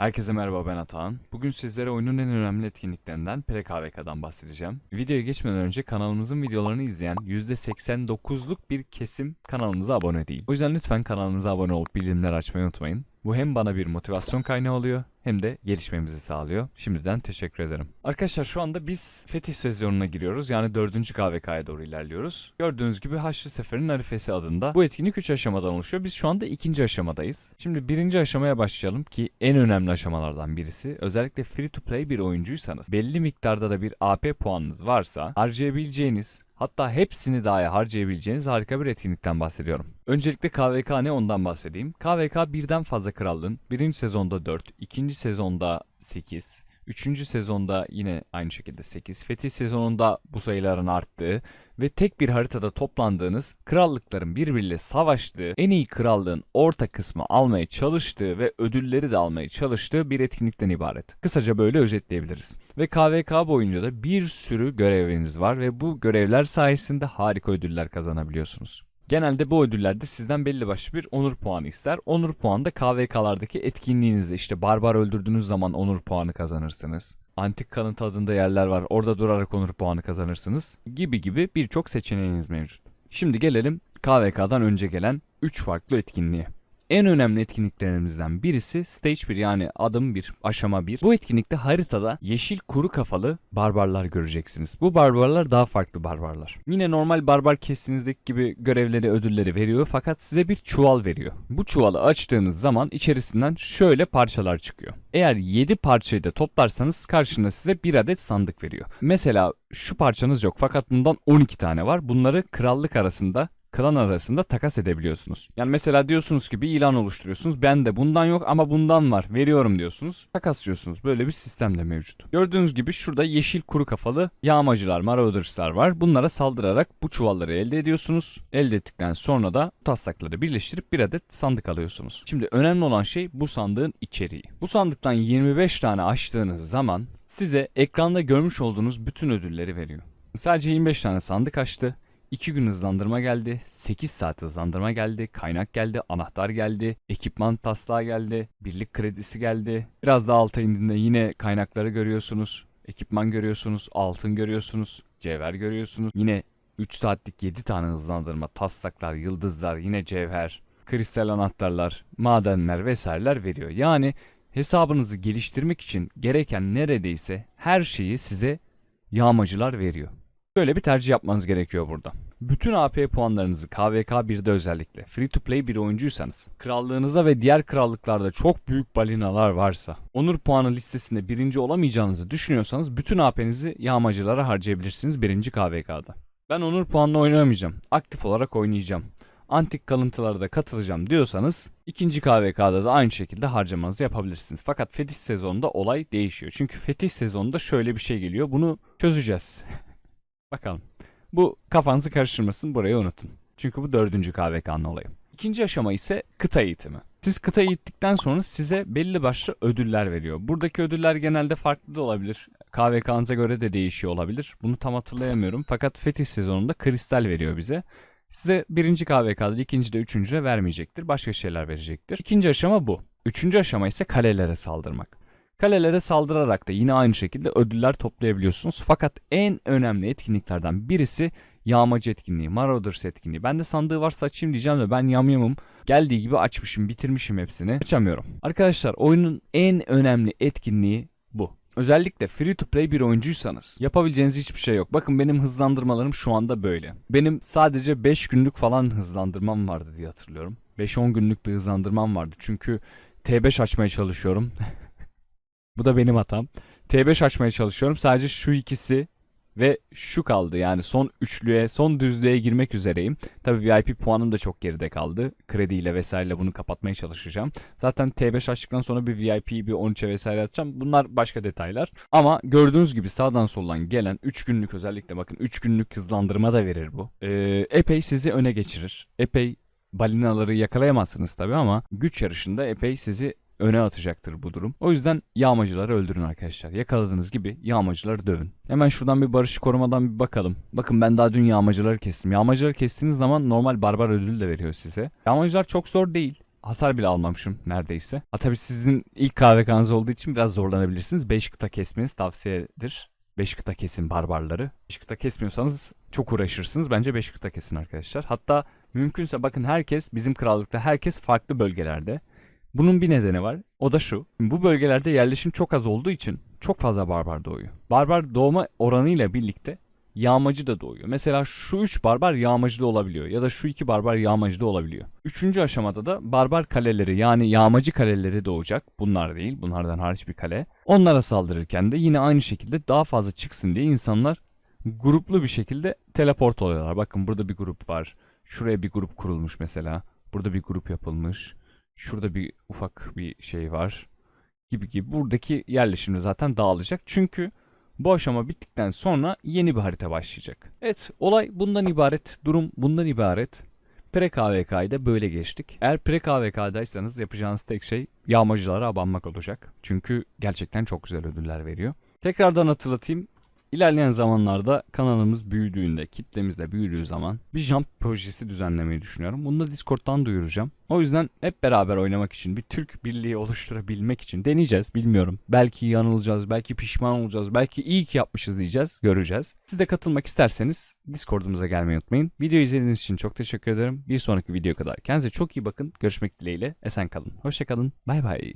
Herkese merhaba ben Atahan. Bugün sizlere oyunun en önemli etkinliklerinden PKVK'dan bahsedeceğim. Videoya geçmeden önce kanalımızın videolarını izleyen %89'luk bir kesim kanalımıza abone değil. O yüzden lütfen kanalımıza abone olup bildirimleri açmayı unutmayın. Bu hem bana bir motivasyon kaynağı oluyor hem de gelişmemizi sağlıyor. Şimdiden teşekkür ederim. Arkadaşlar şu anda biz fetih sezonuna giriyoruz. Yani 4. KVK'ya doğru ilerliyoruz. Gördüğünüz gibi Haçlı Sefer'in Arifesi adında. Bu etkinlik 3 aşamadan oluşuyor. Biz şu anda ikinci aşamadayız. Şimdi birinci aşamaya başlayalım ki en önemli aşamalardan birisi. Özellikle free to play bir oyuncuysanız belli miktarda da bir AP puanınız varsa harcayabileceğiniz Hatta hepsini dahi harcayabileceğiniz harika bir etkinlikten bahsediyorum. Öncelikle KVK ne ondan bahsedeyim. KVK birden fazla krallığın birinci sezonda 4, ikinci sezonda 8, Üçüncü sezonda yine aynı şekilde 8. Fetih sezonunda bu sayıların arttığı ve tek bir haritada toplandığınız krallıkların birbiriyle savaştığı, en iyi krallığın orta kısmı almaya çalıştığı ve ödülleri de almaya çalıştığı bir etkinlikten ibaret. Kısaca böyle özetleyebiliriz. Ve KVK boyunca da bir sürü göreviniz var ve bu görevler sayesinde harika ödüller kazanabiliyorsunuz. Genelde bu ödüllerde sizden belli başlı bir onur puanı ister. Onur puanı da KVK'lardaki etkinliğinizde işte barbar öldürdüğünüz zaman onur puanı kazanırsınız. Antik kalıntı adında yerler var. Orada durarak onur puanı kazanırsınız. Gibi gibi birçok seçeneğiniz mevcut. Şimdi gelelim KVK'dan önce gelen 3 farklı etkinliğe. En önemli etkinliklerimizden birisi Stage 1 yani adım 1, aşama 1. Bu etkinlikte haritada yeşil kuru kafalı barbarlar göreceksiniz. Bu barbarlar daha farklı barbarlar. Yine normal barbar kestinizdeki gibi görevleri, ödülleri veriyor fakat size bir çuval veriyor. Bu çuvalı açtığınız zaman içerisinden şöyle parçalar çıkıyor. Eğer 7 parçayı da toplarsanız karşında size bir adet sandık veriyor. Mesela şu parçanız yok fakat bundan 12 tane var. Bunları krallık arasında klan arasında takas edebiliyorsunuz. Yani mesela diyorsunuz ki bir ilan oluşturuyorsunuz. Ben de bundan yok ama bundan var. Veriyorum diyorsunuz. Takaslıyorsunuz. Böyle bir sistem de mevcut. Gördüğünüz gibi şurada yeşil kuru kafalı yağmacılar, marauderslar var. Bunlara saldırarak bu çuvalları elde ediyorsunuz. Elde ettikten sonra da taslakları birleştirip bir adet sandık alıyorsunuz. Şimdi önemli olan şey bu sandığın içeriği. Bu sandıktan 25 tane açtığınız zaman size ekranda görmüş olduğunuz bütün ödülleri veriyor. Sadece 25 tane sandık açtı. 2 gün hızlandırma geldi, 8 saat hızlandırma geldi, kaynak geldi, anahtar geldi, ekipman taslağı geldi, birlik kredisi geldi. Biraz daha alta indiğinde yine kaynakları görüyorsunuz, ekipman görüyorsunuz, altın görüyorsunuz, cevher görüyorsunuz. Yine 3 saatlik 7 tane hızlandırma, taslaklar, yıldızlar, yine cevher, kristal anahtarlar, madenler vesaireler veriyor. Yani hesabınızı geliştirmek için gereken neredeyse her şeyi size yağmacılar veriyor. Böyle bir tercih yapmanız gerekiyor burada. Bütün AP puanlarınızı KVK 1'de özellikle free to play bir oyuncuysanız, krallığınızda ve diğer krallıklarda çok büyük balinalar varsa, onur puanı listesinde birinci olamayacağınızı düşünüyorsanız bütün AP'nizi yağmacılara harcayabilirsiniz birinci KVK'da. Ben onur puanla oynamayacağım. Aktif olarak oynayacağım. Antik kalıntılara da katılacağım diyorsanız ikinci KVK'da da aynı şekilde harcamanızı yapabilirsiniz. Fakat fetiş sezonunda olay değişiyor. Çünkü fetiş sezonunda şöyle bir şey geliyor. Bunu çözeceğiz. Bakalım. Bu kafanızı karıştırmasın burayı unutun. Çünkü bu dördüncü KVK'nın olayı. İkinci aşama ise kıta eğitimi. Siz kıta eğittikten sonra size belli başlı ödüller veriyor. Buradaki ödüller genelde farklı da olabilir. KVK'nıza göre de değişiyor olabilir. Bunu tam hatırlayamıyorum. Fakat fetih sezonunda kristal veriyor bize. Size birinci KVK'da, ikinci de üçüncüde vermeyecektir. Başka şeyler verecektir. İkinci aşama bu. Üçüncü aşama ise kalelere saldırmak. Kalelere saldırarak da yine aynı şekilde ödüller toplayabiliyorsunuz. Fakat en önemli etkinliklerden birisi yağmacı etkinliği, Marauders etkinliği. Ben de sandığı varsa açayım diyeceğim de ben yamyamım. Geldiği gibi açmışım, bitirmişim hepsini. Açamıyorum. Arkadaşlar oyunun en önemli etkinliği bu. Özellikle free to play bir oyuncuysanız yapabileceğiniz hiçbir şey yok. Bakın benim hızlandırmalarım şu anda böyle. Benim sadece 5 günlük falan hızlandırmam vardı diye hatırlıyorum. 5-10 günlük bir hızlandırmam vardı. Çünkü T5 açmaya çalışıyorum. Bu da benim hatam. T5 açmaya çalışıyorum. Sadece şu ikisi ve şu kaldı. Yani son üçlüye, son düzlüğe girmek üzereyim. Tabii VIP puanım da çok geride kaldı. Krediyle vesaireyle bunu kapatmaya çalışacağım. Zaten T5 açtıktan sonra bir VIP, bir 13'e vesaire atacağım. Bunlar başka detaylar. Ama gördüğünüz gibi sağdan soldan gelen 3 günlük özellikle bakın 3 günlük hızlandırma da verir bu. Ee, epey sizi öne geçirir. Epey balinaları yakalayamazsınız tabii ama güç yarışında epey sizi öne atacaktır bu durum. O yüzden yağmacıları öldürün arkadaşlar. Yakaladığınız gibi yağmacıları dövün. Hemen şuradan bir barış korumadan bir bakalım. Bakın ben daha dün yağmacıları kestim. Yağmacıları kestiğiniz zaman normal barbar ödül de veriyor size. Yağmacılar çok zor değil. hasar bile almamışım neredeyse. Ha tabii sizin ilk KVK'nız olduğu için biraz zorlanabilirsiniz. 5 kıta kesmeniz tavsiyedir. 5 kıta kesin barbarları. 5 kıta kesmiyorsanız çok uğraşırsınız. Bence 5 kıta kesin arkadaşlar. Hatta mümkünse bakın herkes bizim krallıkta herkes farklı bölgelerde. Bunun bir nedeni var. O da şu. Bu bölgelerde yerleşim çok az olduğu için çok fazla barbar doğuyor. Barbar doğma oranıyla birlikte yağmacı da doğuyor. Mesela şu üç barbar yağmacı da olabiliyor ya da şu iki barbar yağmacı da olabiliyor. Üçüncü aşamada da barbar kaleleri yani yağmacı kaleleri doğacak. Bunlar değil bunlardan hariç bir kale. Onlara saldırırken de yine aynı şekilde daha fazla çıksın diye insanlar gruplu bir şekilde teleport oluyorlar. Bakın burada bir grup var. Şuraya bir grup kurulmuş mesela. Burada bir grup yapılmış. Şurada bir ufak bir şey var. Gibi gibi. Buradaki yerleşim de zaten dağılacak. Çünkü bu aşama bittikten sonra yeni bir harita başlayacak. Evet olay bundan ibaret. Durum bundan ibaret. Pre-KVK'yı da böyle geçtik. Eğer Pre-KVK'daysanız yapacağınız tek şey yağmacılara abanmak olacak. Çünkü gerçekten çok güzel ödüller veriyor. Tekrardan hatırlatayım. İlerleyen zamanlarda kanalımız büyüdüğünde, kitlemiz de büyüdüğü zaman bir jump projesi düzenlemeyi düşünüyorum. Bunu da Discord'dan duyuracağım. O yüzden hep beraber oynamak için, bir Türk birliği oluşturabilmek için deneyeceğiz, bilmiyorum. Belki yanılacağız, belki pişman olacağız, belki iyi ki yapmışız diyeceğiz, göreceğiz. Siz de katılmak isterseniz Discord'umuza gelmeyi unutmayın. Video izlediğiniz için çok teşekkür ederim. Bir sonraki videoya kadar kendinize çok iyi bakın. Görüşmek dileğiyle. Esen kalın. Hoşçakalın. Bay bay.